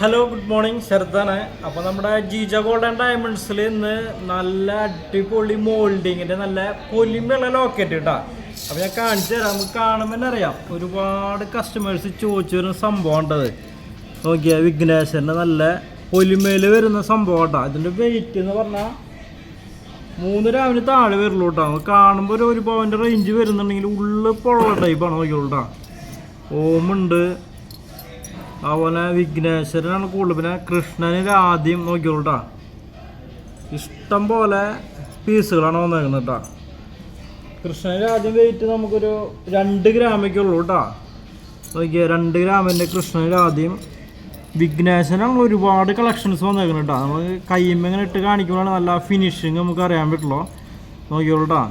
Hello good morning ശരത്താണ് അപ്പോൾ നമ്മുടെ Jeeja golden ഡയമണ്ട്സിൽ ഇന്ന് നല്ല അടിപൊളി മോൾഡിങ്ങിന്റെ നല്ല പൊലിമയുള്ള ലോക്കറ്റ് കേട്ടോ അപ്പോൾ ഞാൻ കാണിച്ചു തരാം നമുക്ക് കാണുമ്പോൾ തന്നെ അറിയാം. ഒരുപാട് കസ്റ്റമേഴ്സ് ചോദിച്ചു വരുന്ന സംഭവം ഉണ്ടത്. നോക്കിയാൽ വിഘ്നേശ്വരന്റെ നല്ല പൊലിമയിൽ വരുന്ന സംഭവം കേട്ടോ ഇതിന്റെ വെയിറ്റ് എന്ന് പറഞ്ഞാൽ മൂന്ന് രാവിലെ താഴെ വരുള്ളൂ കേട്ടോ. കാണുമ്പോൾ ഒരു പവന്റെ റേഞ്ച് വരുന്നുണ്ടെങ്കിൽ ഉള്ളിൽ പൊള്ള ടൈപ്പാണ് നോക്കിയോളൂ കേട്ടോ. ഓമുണ്ട് അതുപോലെ വിഘ്നേശ്വരനാണ് കൂടുതൽ. പിന്നെ കൃഷ്ണനിൽ ആദ്യം നോക്കിയോളൂ ഇഷ്ടം പോലെ പീസുകളാണ് വന്നേക്കുന്നത് കേട്ടോ. കൃഷ്ണനിൽ ആദ്യം വെയിറ്റ് നമുക്കൊരു രണ്ട് ഗ്രാമൊക്കെ ഉള്ളൂ കേട്ടോ. നോക്കിയാൽ രണ്ട് ഗ്രാമിന്റെ കൃഷ്ണനിൽ ആദ്യം വിഘ്നേശ്വരനാണ് ഒരുപാട് കളക്ഷൻസ് വന്നേക്കുന്നത് കേട്ടോ. നമുക്ക് കയ്യിമ്മിങ്ങനെ ഇട്ട് കാണിക്കുമ്പോഴാണ് നല്ല ഫിനിഷിങ് നമുക്ക് അറിയാൻ പറ്റുള്ളൂ. നോക്കിയോളൂ കേട്ടോ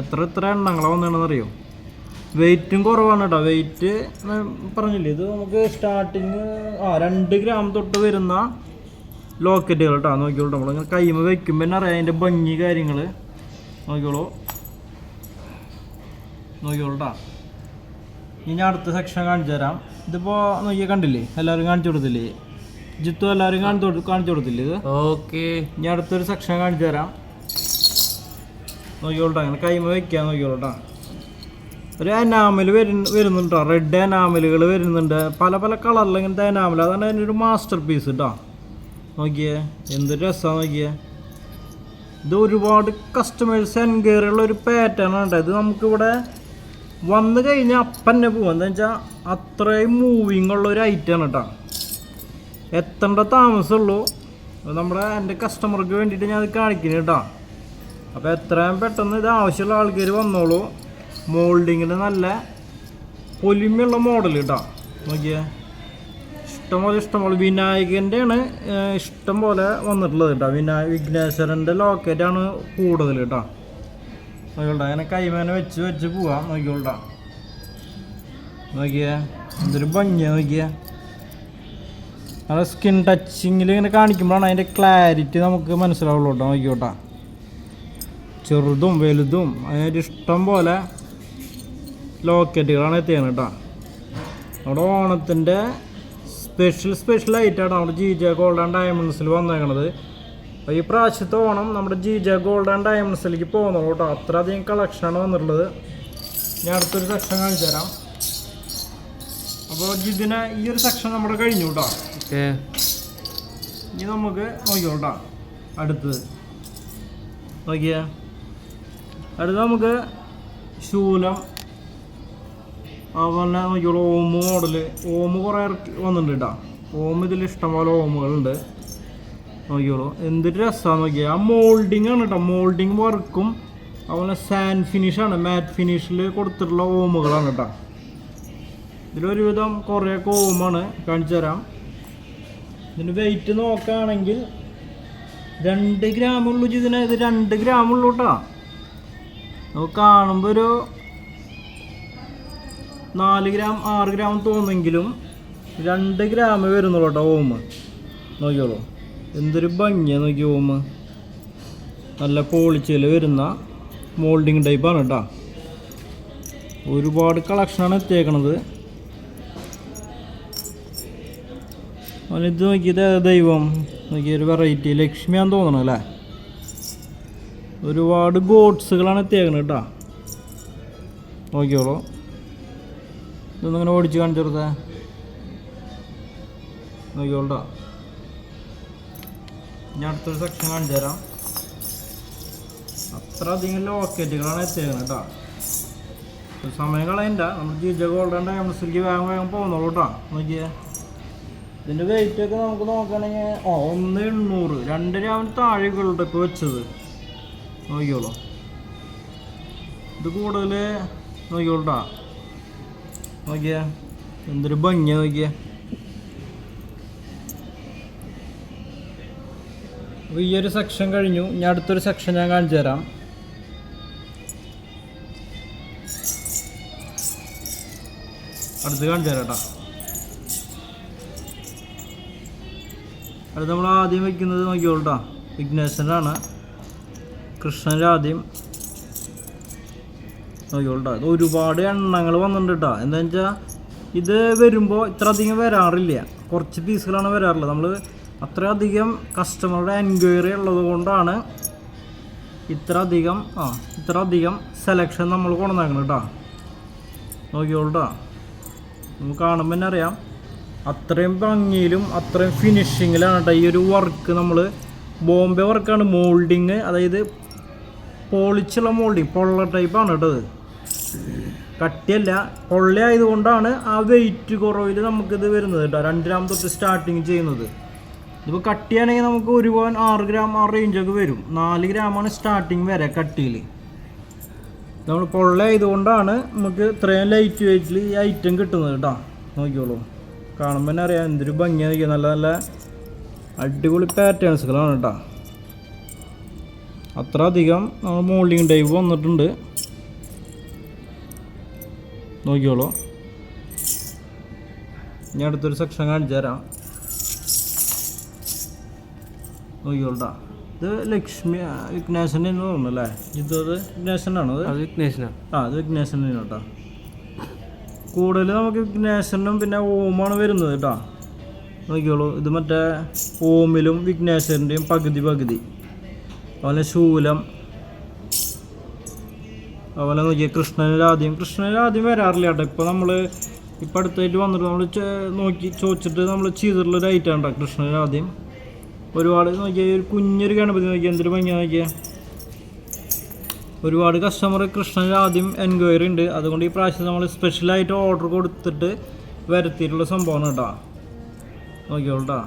എത്ര എത്ര എണ്ണങ്ങളാണ് വന്നേണെന്ന് അറിയോ വെയിറ്റും കുറവാണ് കേട്ടോ. വെയിറ്റ് പറഞ്ഞില്ലേ? ഇത് നമുക്ക് സ്റ്റാർട്ടിങ് ആ രണ്ട് ഗ്രാം തൊട്ട് വരുന്ന ലോക്കറ്റുകൾ കേട്ടോ നോക്കിയോളൂ നമ്മളിങ്ങനെ കൈമ വെക്കുമ്പോൾ തന്നെ അറിയാം അതിന്റെ ഭംഗി കാര്യങ്ങൾ നോക്കിയോളൂ നോക്കിയോളൂ കേട്ടോ ഇനി ഞാൻ അടുത്ത സെക്ഷൻ കാണിച്ചു തരാം. ഇതിപ്പോൾ നോക്കിയാൽ കണ്ടില്ലേ? എല്ലാവരും കാണിച്ചു കൊടുത്തില്ലേ? ജിത്തു എല്ലാവരും കാണിച്ചു കാണിച്ചു കൊടുത്തില്ലേ ഇത്? ഓക്കെ. ഇനി അടുത്തൊരു സെക്ഷൻ കാണിച്ചു തരാം. നോക്കിയോളൂ അങ്ങനെ കൈമ വെക്കാൻ നോക്കിയോളൂ കേട്ടോ ഒരു അനാമൽ വരുന്ന വരുന്നുണ്ട്? റെഡ് അനാമലുകൾ വരുന്നുണ്ട്. പല പല കളറിൽ ഇങ്ങനത്തെ അനാമൽ അതാണ് അതിന്റെ ഒരു മാസ്റ്റർ പീസ് കേട്ടോ നോക്കിയേ എന്തൊരു രസമാണ് നോക്കിയേ. ഇത് ഒരുപാട് കസ്റ്റമേഴ്സ് എൻക്വയറിയുള്ള ഒരു പാറ്റേൺ ആണ് ഇത് നമുക്കിവിടെ വന്നു കഴിഞ്ഞാൽ അപ്പന്നെ പോകും എന്താ വെച്ചാൽ അത്രയും മൂവിങ് ഉള്ള ഒരു ഐറ്റം ആണ് കേട്ടോ എത്തേണ്ട താമസമുള്ളൂ. നമ്മുടെ എന്റെ കസ്റ്റമർക്ക് വേണ്ടിയിട്ട് ഞാൻ അത് കാണിക്കുന്നത് കേട്ടോ അപ്പോൾ എത്രയും പെട്ടെന്ന് ഇത് ആവശ്യമുള്ള ആൾക്കാർ വന്നോളൂ. മോൾഡിങ്ങിന് നല്ല പൊലിമയുള്ള മോഡൽ കേട്ടോ നോക്കിയേ. ഇഷ്ടംപോലെ ഇഷ്ടംപോലെ വിനായകന്റെ ആണ് ഏഹ്, ഇഷ്ടം പോലെ വന്നിട്ടുള്ളത് കേട്ടോ. വിനായ വിഘ്നേശ്വരന്റെ ആണ് കൂടുതൽ കേട്ടോ. നോക്കിയോളാം അങ്ങനെ കൈമേനെ വെച്ച് വെച്ച് പോവാം. നോക്കിയോളാം നോക്കിയേ. എന്തൊരു ഭംഗിയാ നോക്കിയേ. നല്ല സ്കിൻ ടച്ചിങ്ങിൽ ഇങ്ങനെ കാണിക്കുമ്പോഴാണ് അതിന്റെ ക്ലാരിറ്റി നമുക്ക് മനസ്സിലാവുള്ളൂ കേട്ടോ. നോക്കിയോട്ടാ. ചെറുതും വലുതും. അതിനൊരു ഇഷ്ടം പോലെ ലോക്കറ്റുകളാണ് എത്തിയത് കേട്ടോ. നമ്മുടെ ഓണത്തിന്റെ സ്പെഷ്യൽ സ്പെഷ്യൽ ആയിട്ടാണ് നമ്മുടെ ജി ജെ ഗോൾഡ് ആൻഡ് ഡയമണ്ട്സിൽ വന്നേക്കണത്. അപ്പോൾ ഈ പ്രാവശ്യത്തെ ഓണം നമ്മുടെ ജി ജെ ഗോൾഡ് ആൻഡ് ഡയമണ്ട്സിലേക്ക് പോകുന്നുള്ളൂ കേട്ടോ. അത്ര അധികം കളക്ഷനാണ് വന്നിട്ടുള്ളത്. ഞാൻ അടുത്തൊരു സെക്ഷൻ കാണിച്ചു തരാം. അപ്പോൾ ജിതിനെ ഈ ഒരു സെക്ഷൻ നമ്മുടെ കഴിഞ്ഞു കേട്ടോ. ഓക്കെ. ഇനി നമുക്ക് നോക്കിയോ കേട്ടോ. അടുത്തത്. നോക്കിയ. അടുത്ത് നമുക്ക് ശൂലം അതുപോലെ നോക്കിയോളൂ ഓമ് മോഡൽ ഓമ് കുറേ വന്നിട്ടുണ്ട് കേട്ടോ ഓം ഇതിൽ ഇഷ്ടംപോലെ ഓമുകളുണ്ട്. നോക്കിയോളൂ എന്തൊരു രസമാണ് നോക്കിയാൽ ആ മോൾഡിങ് ആണ് കേട്ടോ മോൾഡിങ് വർക്കും അതുപോലെ സാൻഡ് ഫിനിഷാണ് മാറ്റ് ഫിനിഷിൽ കൊടുത്തിട്ടുള്ള ഓമുകളാണ് കേട്ടോ ഇതിലൊരുവിധം കുറേയൊക്കെ ഓമാണ്. കാണിച്ചു തരാം. ഇതിന് വെയിറ്റ് നോക്കുകയാണെങ്കിൽ രണ്ട് ഗ്രാമുള്ളൂ ഇതിന് ഇത് രണ്ട് ഗ്രാമുള്ളൂ കേട്ടോ നമുക്ക് കാണുമ്പോൾ ഒരു നാല് ഗ്രാം ആറ് ഗ്രാം തോന്നെങ്കിലും രണ്ട് ഗ്രാം വരുന്നുള്ളൂ കേട്ടോ ഓമ്. നോക്കിയോളൂ എന്തൊരു ഭംഗിയാണ് നോക്കി ഓമ്. നല്ല പോളിച്ചയിൽ വരുന്ന മോൾഡിങ് ടൈപ്പാണ് കേട്ടോ. ഒരുപാട് കളക്ഷനാണ് എത്തിയേക്കണത്. ഇത് നോക്കിയത് ദൈവം? നോക്കിയൊരു വെറൈറ്റി ലക്ഷ്മിയാന്ന് തോന്നണം അല്ലേ? ഒരുപാട് ഗോഡ്സുകളാണ് എത്തിയേക്കുന്നത് കേട്ടോ. നോക്കിയോളൂ ഇതൊന്നിങ്ങനെ ഓടിച്ച് കാണിച്ചു കൊടുത്തേ നോക്കിയോളൂട്ടോ ഞാൻ അടുത്തൊരു സെക്ഷൻ കാണിച്ചു തരാം. അത്ര അധികം ലോക്കറ്റുകളാണ് എത്തിയേക്കുന്നത് കേട്ടോ സമയം കളയണ്ട. നമ്മൾ ജിജ ഗോൾഡൻ ഡയമണ്ട്സിലേക്ക് വേഗം വേഗം പോകുന്നുള്ളൂ കേട്ടോ നോക്കിയേ. ഇതിന്റെ വെയിറ്റ് ഒക്കെ നമുക്ക് നോക്കുകയാണെങ്കിൽ ഓ ഒന്ന് എണ്ണൂറ്. രണ്ട് രാവിലെ താഴേക്കുള്ളൂ ഇപ്പോൾ വെച്ചത്. നോക്കിയോളൂ ഇത് കൂടുതൽ നോക്കിയോളൂട്ടാ നോക്കിയേ. എന്തൊരു ഭംഗിയാ നോക്കിയ. അപ്പോൾ ഈ ഒരു സെക്ഷൻ കഴിഞ്ഞു. ഇനി അടുത്തൊരു സെക്ഷൻ ഞാൻ കാണിച്ചു തരാം. അടുത്ത് കാണിച്ചു തരാം കേട്ടോ. അത് നമ്മൾ ആദ്യം വെക്കുന്നത് നോക്കിയോളൂട്ടാ വിഘ്നേശ്വരനാണ് കൃഷ്ണന്റെ ആദ്യം. നോക്കിയോളൂട്ടാ ഇത് ഒരുപാട് എണ്ണങ്ങൾ വന്നിട്ടുണ്ട് എന്താ വെച്ചാൽ ഇത് വരുമ്പോൾ ഇത്ര അധികം വരാറില്ല. കുറച്ച് പീസുകളാണ് വരാറുള്ളത്. നമ്മൾ അത്രയധികം കസ്റ്റമറുടെ എൻക്വയറി ഉള്ളത് കൊണ്ടാണ് ഇത്ര അധികം ആ ഇത്ര അധികം സെലക്ഷൻ നമ്മൾ കൊണ്ടുവന്നേക്കണം കേട്ടോ നോക്കിയോളൂട്ടോ നമുക്ക് കാണുമ്പോൾ തന്നെ അറിയാം. അത്രയും ഭംഗിയിലും അത്രയും ഫിനിഷിങ്ങിലാണ് കേട്ടോ ഈ ഒരു വർക്ക് നമ്മൾ ബോംബെ വർക്കാണ് മോൾഡിങ് അതായത് പോളിച്ചുള്ള മോൾഡിങ് പൊള്ള ടൈപ്പാണ് കേട്ടോ കട്ടിയല്ല പൊള്ളയായതുകൊണ്ടാണ് ആ വെയിറ്റ് കുറവിൽ നമുക്കിത് വരുന്നത് കേട്ടോ. രണ്ട് ഗ്രാം തൊട്ട് സ്റ്റാർട്ടിങ് ചെയ്യുന്നത്. ഇതിപ്പോൾ കട്ടിയാണെങ്കിൽ നമുക്ക് ഒരു പോയിൻ ആറ് ഗ്രാം ആ റേഞ്ചൊക്കെ വരും. നാല് ഗ്രാമാണ് സ്റ്റാർട്ടിങ് വരെ കട്ടിയിൽ. നമ്മൾ പൊള്ളയായതുകൊണ്ടാണ് നമുക്ക് ഇത്രയും ലൈറ്റ് വെയിറ്റിൽ ഈ ഐറ്റം കിട്ടുന്നത് കേട്ടോ. നോക്കിയോളൂ കാണുമ്പോൾ തന്നെ അറിയാം എന്തൊരു ഭംഗിയാണ് നല്ല നല്ല അടിപൊളി പാറ്റേൺസുകളാണ് കേട്ടോ. അത്ര അധികം നമ്മൾ മോൾഡിങ് ടൈപ്പ് വന്നിട്ടുണ്ട്. നോക്കിയോളൂ ഞാൻ അടുത്തൊരു സെക്ഷൻ കാണിച്ചു തരാം. നോക്കിയോളട്ടാ ഇത് ലക്ഷ്മി വിഘ്നേശന്റെ തോന്നുന്നു അല്ലേ ഇത് വിഘ്നേശനാണോ അത്? അത് വിഘ്നേശനാണ് ആ അത് വിഘ്നേശന്റെ കേട്ടോ കൂടുതൽ നമുക്ക് വിഘ്നേശനും പിന്നെ ഓമാണ് വരുന്നത് കേട്ടോ. നോക്കിയോളൂ ഇത് മറ്റേ ഓമിലും വിഘ്നേശ്വരന്റെയും പകുതി പകുതി. അതുപോലെ ശൂലം അതുപോലെ നോക്കിയ കൃഷ്ണനിൽ ആദ്യം കൃഷ്ണനിൽ ആദ്യം വരാറില്ല കേട്ടോ. ഇപ്പോൾ നമ്മൾ ഇപ്പം അടുത്തായിട്ട് വന്നിട്ട് നമ്മൾ നോക്കി ചോദിച്ചിട്ട് നമ്മൾ ചെയ്തിട്ടുള്ള ഒരു ഐറ്റം ഉണ്ടോ? കൃഷ്ണനിൽ ആദ്യം ഒരുപാട് നോക്കിയാൽ ഒരു കുഞ്ഞൊരു ഗണപതി നോക്കിയാൽ എന്തൊരു ഭംഗി നോക്കിയാൽ ഒരുപാട് കസ്റ്റമർ കൃഷ്ണനിൽ ആദ്യം എൻക്വയറി ഉണ്ട്. അതുകൊണ്ട് ഈ പ്രാവശ്യം നമ്മൾ സ്പെഷ്യലായിട്ട് ഓർഡർ കൊടുത്തിട്ട് വരുത്തിയിട്ടുള്ള സംഭവമാണ് കേട്ടോ. നോക്കിയോളൂ കേട്ടോ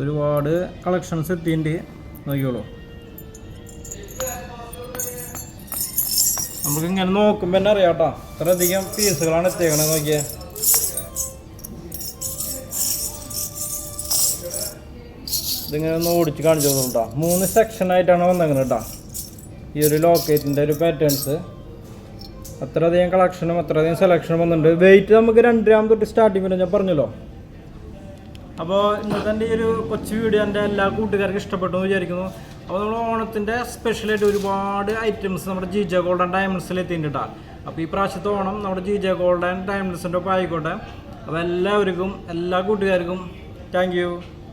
ഒരുപാട് കളക്ഷൻസ് എത്തിയിട്ടുണ്ട്. നോക്കിയോളൂ നമുക്ക് ഇങ്ങനെ നോക്കുമ്പോൾ തന്നെ അറിയാം കേട്ടോ. ഇത്രയധികം പീസുകളാണ് എത്തിയേക്കണത് നോക്കിയേ. ഇതിങ്ങനെ ഒന്ന് ഓടിച്ച് കാണിച്ചു കേട്ടോ. മൂന്ന് സെക്ഷനായിട്ടാണ് വന്നേക്കുന്നത് കേട്ടോ. ഈ ഒരു ലോക്കേറ്റിന്റെ ഒരു പാറ്റേൺസ് അത്രയധികം കളക്ഷനും അത്രയധികം സെലക്ഷനും വന്നിട്ടുണ്ട്. വെയിറ്റ് നമുക്ക് രണ്ട് ഗ്രാം തൊട്ട് സ്റ്റാർട്ടിങ് വരെ ഞാൻ പറഞ്ഞല്ലോ. അപ്പോൾ ഇന്നത്തെ ഈ ഒരു കൊച്ചു വീഡിയോ എന്റെ എല്ലാ കൂട്ടുകാർക്കും ഇഷ്ടപ്പെട്ടു എന്ന് വിചാരിക്കുന്നു. അപ്പോൾ നമ്മൾ ഓണത്തിന്റെ സ്പെഷ്യലായിട്ട് ഒരുപാട് ഐറ്റംസ് നമ്മുടെ ജി ജെ ഗോൾഡൻ ഡയമണ്ട്സിൽ എത്തിയിട്ടുണ്ട് അപ്പോൾ ഈ പ്രാവശ്യത്തെ ഓണം നമ്മുടെ ജി ജെ ഗോൾഡൻ ഡയമണ്ട്സിന്റെ ഒപ്പം ആയിക്കോട്ടെ. അപ്പോൾ എല്ലാവർക്കും എല്ലാ കൂട്ടുകാർക്കും താങ്ക്